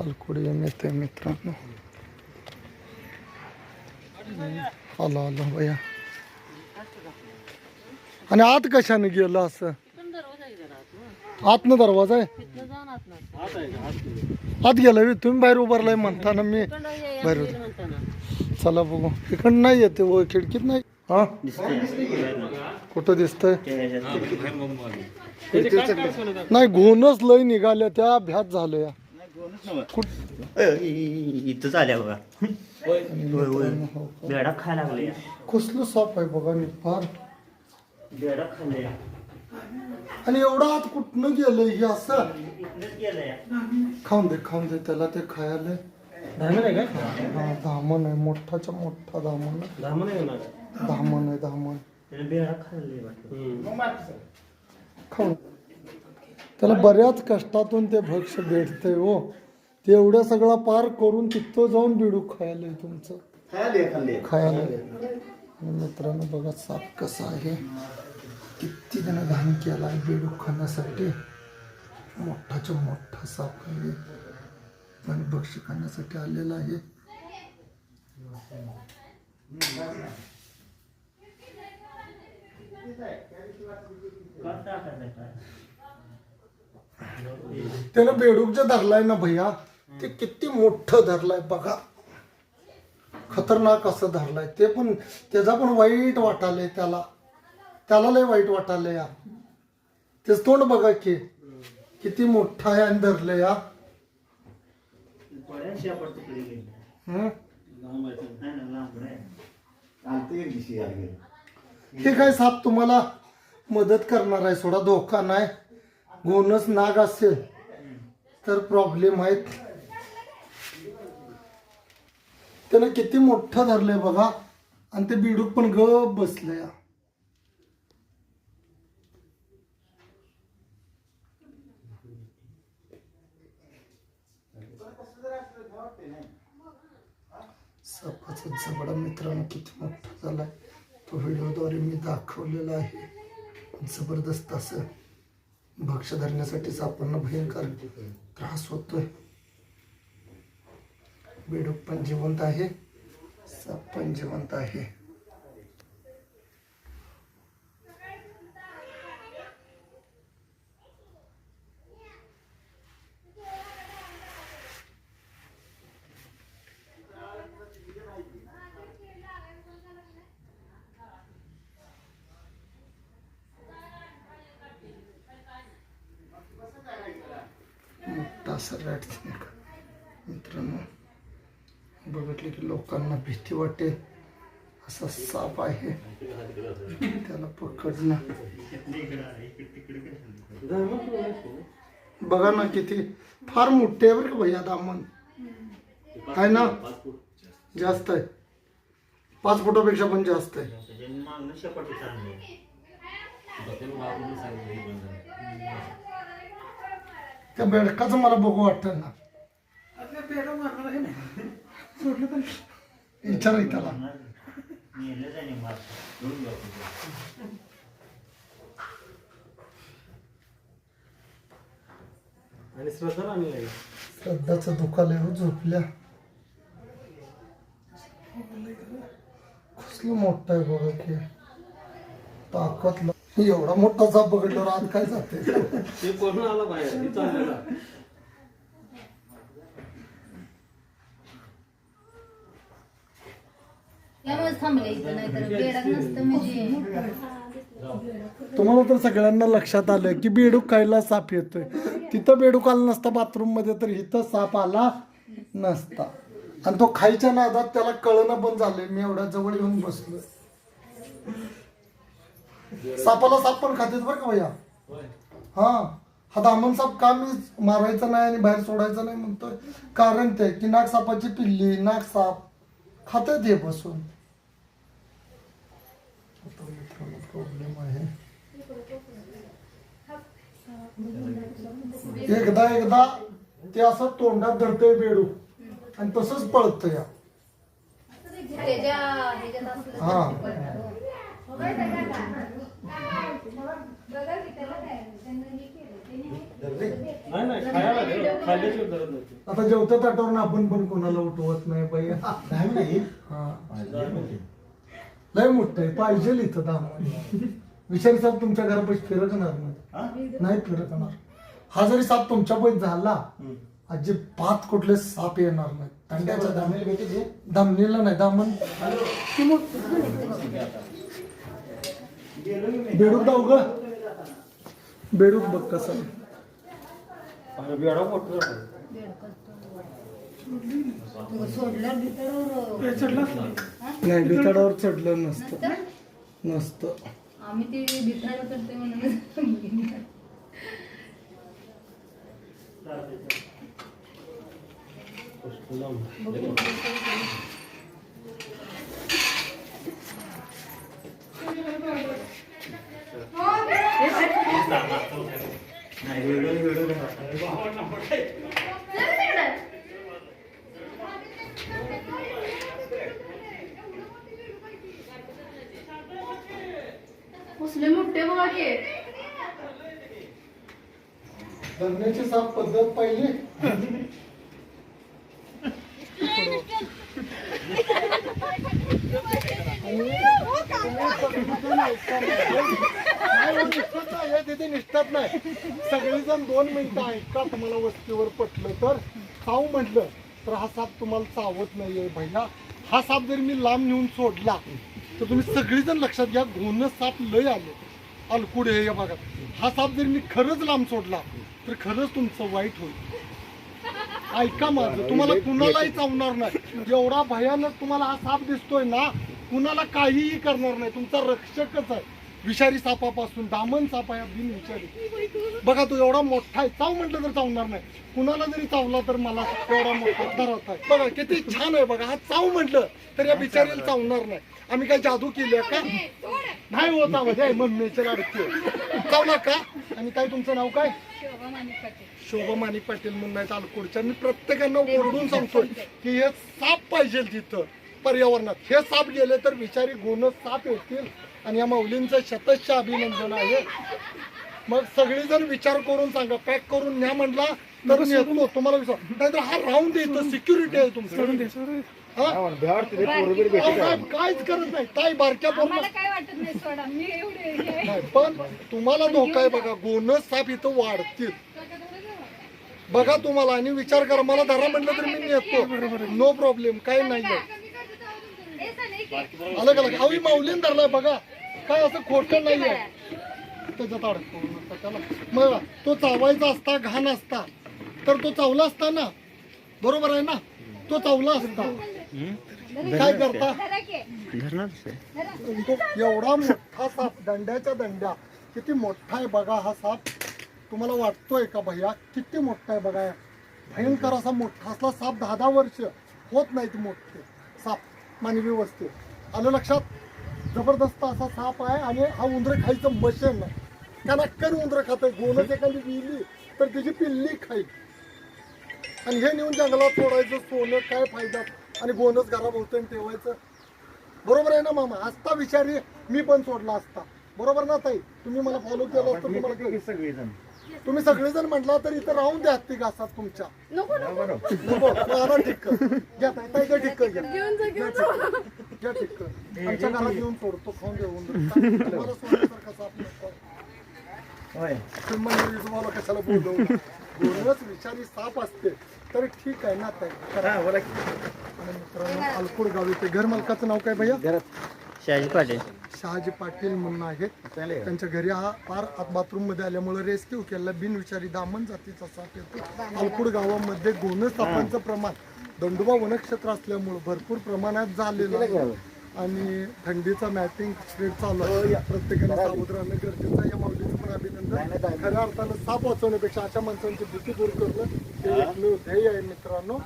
पालखोडी येते मित्रांनो आलो आलो भैया आणि आत कशाने गेलं असं आतनं दरवाजा आहे आत गेला. तुम्ही बाहेर उभारलाय म्हणताना मी बाहेर उभा. चला बघू इकडं नाही येते व खिडकीत नाही हा कुठं दिसतंय नाही घोणच लय निघाल्या त्या भ्यात झाल्या कुठ? इथंच आल्या बघा. होय होय. बेडा खायला लागले. कसलं साप आहे बघा मी फार. बेडा खाल्ले. आणि एवढं आत कुठनं गेलं हे असं? खाऊन दे खाऊन दे त्याला ते खायला हा धामण आहे मोठाच्या मोठा धामण आहे. धामण आहे धामण त्याने बेडा खाल्ले वाटतं. खाऊन त्याला बऱ्याच कष्टातून ते भक्ष भेटतंय हो. ते एवढं सगळं पार करून तिथं जाऊन बिडू खायला तुमचं. खायला आणि मित्रांनो बघा साप कसा आहे. किती त्यानं घाण केला आहे बेडू खाण्यासाठी. मोठाच्या मोठा साप आहे. आणि भक्ष खाण्यासाठी आलेला आहे. त्यानं बेडूक जे धरलाय ना भैया ते किती मोठं धरलाय बघा. खतरनाक असं धरलाय. ते पण त्याचा पण वाईट वाटालंय त्याला. त्याला लय वाईट वाटालंय या तेच तोंड बघा की किती मोठा आहे आणि धरलंय या आहे हे काय साप तुम्हाला मदत करणार आहे? सोडा धोका नाही. गोनस नाग असेल तर प्रॉब्लेम आहेत. त्यानं किती मोठं धरलंय बघा. आणि ते बिडूक पण गप बसलंय. सफाचा जबडा मित्रांनो किती मोठा झालाय. तो व्हिडिओद्वारे मी दाखवलेला आहे. जबरदस्त असं भक्ष धरण्यासाठी सापांना भयंकर त्रास होतोय. बेडूक पण जिवंत आहे. साप पण जिवंत आहे. मोठा असा मित्रांनो बघितले की लोकांना भीती वाटेल असा साप आहे. त्याला पकडणं. बघा ना किती फार मोठे आहे बरं का भैया दामन. आहे ना? जास्त आहे. पाच फुटापेक्षा पण जास्त आहे. त्या बेडकाचं मला बघू वाटतं ना? विचार त्याला. आणि श्रद्धा आणलंय श्रद्धाचं दुखालय हो झोपल्या. कसलं मोठं आहे बघा की. ताकदला एवढा मोठा साप बघितल्यावर आत काय जाते? ते पूर्ण आला बाहेर? हे चाललेला त्यामुळेच थांबले इथं नाहीतर बेडक नसतं म्हणजे. तुम्हाला तर सगळ्यांना लक्षात आलं की बेडूक खायला साप येतोय? तिथं बेडूक आला नसता बाथरूममध्ये तर इथं साप आला नसता. आणि तो खायच्या नादात त्याला कळणं पण झालंय. मी एवढ्या जवळ येऊन बसलोय. सापाला साप पण खातेच बरं का भैया? हा. हा दामन साप का मी मारायचा नाही आणि बाहेर सोडायचा नाही म्हणतोय? कारण ते की नाग सापाची पिल्ली नाग साप खातात हे बसून. प्रॉब्लेम आहे. एकदा एकदा ते असं तोंडात धरतंय बेडू. आणि तसंच पळत या हा नाही नाही नाही खायला दे. खाल्ल्याशिवाय गरज नव्हती आता जेवत्या ताटावरून आपण पण कोणाला उठवत नाही बाई नाही हा. लय मोठं आहे पाहिजे इथं दामन विचारी साहेब तुमच्या घरापाशी फिरकणार नाही नाही फिरकणार हा जरी साप तुमच्या पैसे झाला अजिबात कुठले साप येणार नाही अंड्याच्या दामेल भेटी दामणीला नाही दामन. बेडूक जाऊ ग. बेडूक बघ कसं आणि बेडा मोठं झालं. सोडलं बितडवर नाही बिथाडावर चढलं नसतं. नसतं आम्ही ते बिथाड करते म्हणून नाही. कसले मोठे बघा की. धरण्याची साप पद्धत पाहिली. हे निष्ठात नाही सगळेजण दोन मिनिटं ऐका तुम्हाला वस्तीवर पटलं तर खाऊ म्हटलं तर हा साप तुम्हाला चावत नाहीये भैया हा साप जरी मी लांब नेऊन सोडला तर तुम्ही सगळेजण लक्षात घ्या घोणं साप लय आले अलकुडे हे भागात हा साप जरी मी खरंच लांब सोडला तर खरंच तुमचं वाईट होईल ऐका माझं तुम्हाला कुणालाही चावणार नाही एवढा भयानक तुम्हाला हा साप दिसतोय ना कुणाला काहीही करणार नाही. तुमचा रक्षकच आहे. विषारी सापापासून दामन साप आहे बिन विषारी. बघा तो एवढा मोठा आहे. चाव म्हटलं तर चावणार नाही. कुणाला जरी चावला तर मला एवढा मोठा धरत आहे. बघा किती छान आहे बघा. हा चाव म्हटलं तर या बिचारीला चावणार नाही. आम्ही काय जादू केली आहे का? नाही होत आवाज आहे मम्मीच्या लाडकी चावला का? आणि काय तुमचं नाव काय? शोभा मानिक पाटील म्हणून आहेत अलकुडच्या मी प्रत्येकांना ओरडून सांगतोय की हे साप पाहिजे तिथं पर्यावरणात. हे साप गेले तर विचारी गुण साप येतील. आणि या माऊलींचं शतशः अभिनंदन आहे. मग सगळेजण विचार करून सांगा पॅक करून न्या म्हणला तर मी येतो तुम्हाला विचार नाहीतर हा राहून दे इथं सिक्युरिटी आहे तुमचं. हा? अहो, साहेब, काहीच करत नाही. ताई बारक्या पोरांना काय वाटत नाही सोडा. मी एवढे नाही पण तुम्हाला धोका आहे बघा गोनस साप इथं वाढतील. बघा तुम्हाला आणि विचार करा. मला धरा म्हटलं तर मी येतो. नो प्रॉब्लेम काही नाही. अलग अलग. अहो माऊलीन धरलाय बघा. काय असं खोटं नाही आहे त्याच्यात अडकतो त्याला. मग तो चावायचा असता घाण असता तर तो चावला असता ना. बरोबर आहे ना? तो चावला असता. काय करता? तो एवढा मोठा साप दंड्याच्या दंड्या. किती मोठा आहे बघा हा साप. तुम्हाला वाटतोय का भैया? किती मोठा आहे बघा. भयंकर असा मोठा असला साप दहा दहा वर्ष होत नाहीत मोठे. साप मानवी वस्तीत आलं लक्षात? जबरदस्त असा साप आहे आणि हा उंदर खायचं मशीन नक्कन उंदर खात आहे गोनच एखादी विली तर त्याची पिल्ली खाईल. आणि हे नेऊन जंगलात सोडायचं सोनं काय फायदा? आणि गोनच घराभोवतून ठेवायचं. बरोबर आहे ना मामा? असता विचारी मी पण सोडला असता. बरोबर ना ताई? तुम्ही मला फॉलो केलं असतं तुम्हाला कळलं. तुम्ही सगळेजण म्हटला तर इथं राहून द्या हत्ती घासात तुमच्या. नको मग आणा ठिक्क घ्या ताई ताई घ्या ठिक्क घ्या. घ्या ठिक्क. घ्या ठिक्क आमच्या घरात येऊन सोडतो खाऊन देऊन. तुम्हाला सोडण्यासारखा साप नको. तुम्हाला तुम्हाला कशाला बोलवलं? विषारी साप असते. तर ठीक आहे ना ताई? करा. आणि मित्रांनो अलकुड गावी ते घर मालकाचं नाव काय भैया? शहाजी पाटील. शहाजी पाटील म्हणून आहेत. त्यांच्या घरी हा फार आत बाथरूममध्ये आल्यामुळे रेस्क्यू केला बिनविषारी दामन जातीचा साप येतो. अलकुड गावामध्ये गोन सापांचं प्रमाण दंडोबा वनक्षेत्र असल्यामुळे भरपूर प्रमाणात झालेलं आहे. आणि थंडीचा मॅटिंग स्प्रेड चालू आहे. प्रत्येकाने सावध राहणं गरजेचं या माऊलीचं पण अभिनंदन. खऱ्या अर्थानं साप वाचवण्यापेक्षा अशा माणसांची भीती दूर करणं हे एकमेव ध्येय आहे मित्रांनो.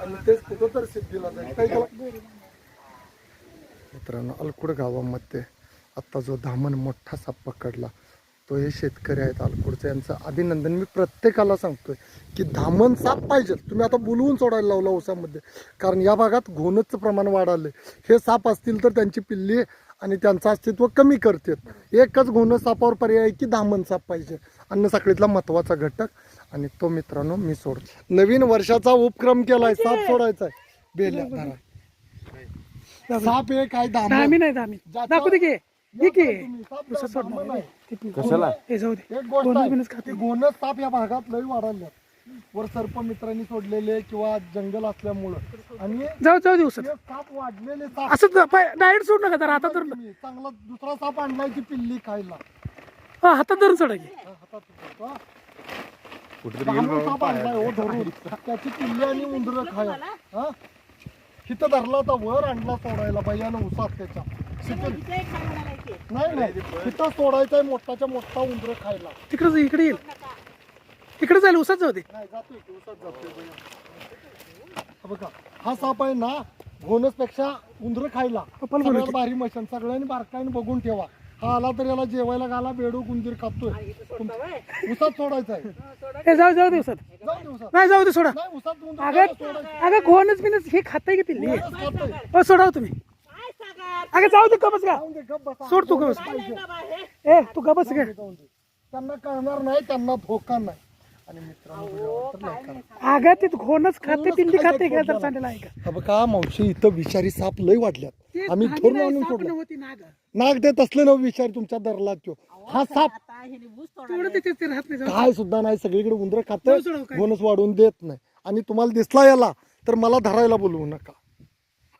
आणि तेच कुठं तर सिद्धीला जाईल. काही मित्रांनो अलकुड गावामध्ये आत्ता जो धामण मोठा साप पकडला तो हे शेतकरी आहेत अलकुडचे यांचं अभिनंदन मी प्रत्येकाला सांगतोय की धामण साप पाहिजे. तुम्ही आता बोलवून सोडायला लावला ऊसामध्ये. कारण या भागात घोणचं प्रमाण वाढालं हे साप असतील तर त्यांची पिल्ली आणि त्यांचं अस्तित्व कमी करतात. एकच घोणं सापावर पर्याय की धामण साप पाहिजे. अन्न साखळीतला महत्त्वाचा घटक. आणि तो मित्रांनो मी सोडतो. नवीन वर्षाचा उपक्रम केलाय. साप सोडायचा आहे बेल्या. साप एक आहे दहा दाम मी नाही दहा मी दाखवू दे की. हे की दुसरं सोड दामन नाही. कशाला? हे जाऊ दे. एक गोष्ट गोनस आहे, बिनस खाते. ते गोनस साप या भागात लय वाढायला वर सर्प मित्रांनी सोडलेले किंवा जंगल असल्यामुळं. आणि जाऊ जाऊ दिवसात हे साप वाढलेले साप. असं डायरेक्ट सोड नका हातात धरून. तुम्ही चांगला दुसरा साप आणलाय की पिल्ली खायला? हा, हातात धरून सोडा की. हातात साप आणलाय हो धरून. त्याची पिल्ली आणि उंदर खायला. हा? हिथं धरला होता वर आणला सोडायला बाईयानं उसात त्याच्या. नाही नाही. हिथं सोडायचाय मोठाच्या मोठा उंदर खायला. तिकडे इकडे येईल. इकडे जाईल उसात जाऊ दे. नाही जातोय की उसात जातोय बाई. हा बघा. हा साप आहे ना घोनसपेक्षा उंदर खायला. सगळ्यात बनवते. भारी मशन सगळ्यांनी बारकाईने बघून ठेवा. हा आला तर याला जेवायला घाला बेडूक उंदीर खातोय. उसात सोडायचा आहे. हे जाऊ जाऊ दे उसात. जाऊ दे उसात. नाही जाऊ दे सोडा. नाही उसात उंदीर अगं खायला सोडायचं. अगं घोणच बिनच हे खाताय की पिल्ली? घोणस खातोय. हो सोडाव तुम्ही. अगं जाऊ दे कबस का जाऊन दे, गप्प बसा. सोड तू गबस. ए तू गबस जाऊन दे. त्यांना कळणार नाही त्यांना धोका नाही. आणि मित्रांनो तर. अगं ते घोणच खाते पिल्ली खाते काय तर आहे का? मावशी इथं विषारी साप लय वाढल्यात. आम्ही धरून आणून सोडलं नाग. नाग देत असले ना विचार तुमच्या दरला त्यो. हा साप तेवढं त्याच्यात ते राहत नाही जाऊ काय सुद्धा नाही सगळीकडे उंदर खात जाऊ सोडव काय. बोनस वाढवून देत नाही. आणि तुम्हाला दिसला याला तर मला धरायला बोलवू नका.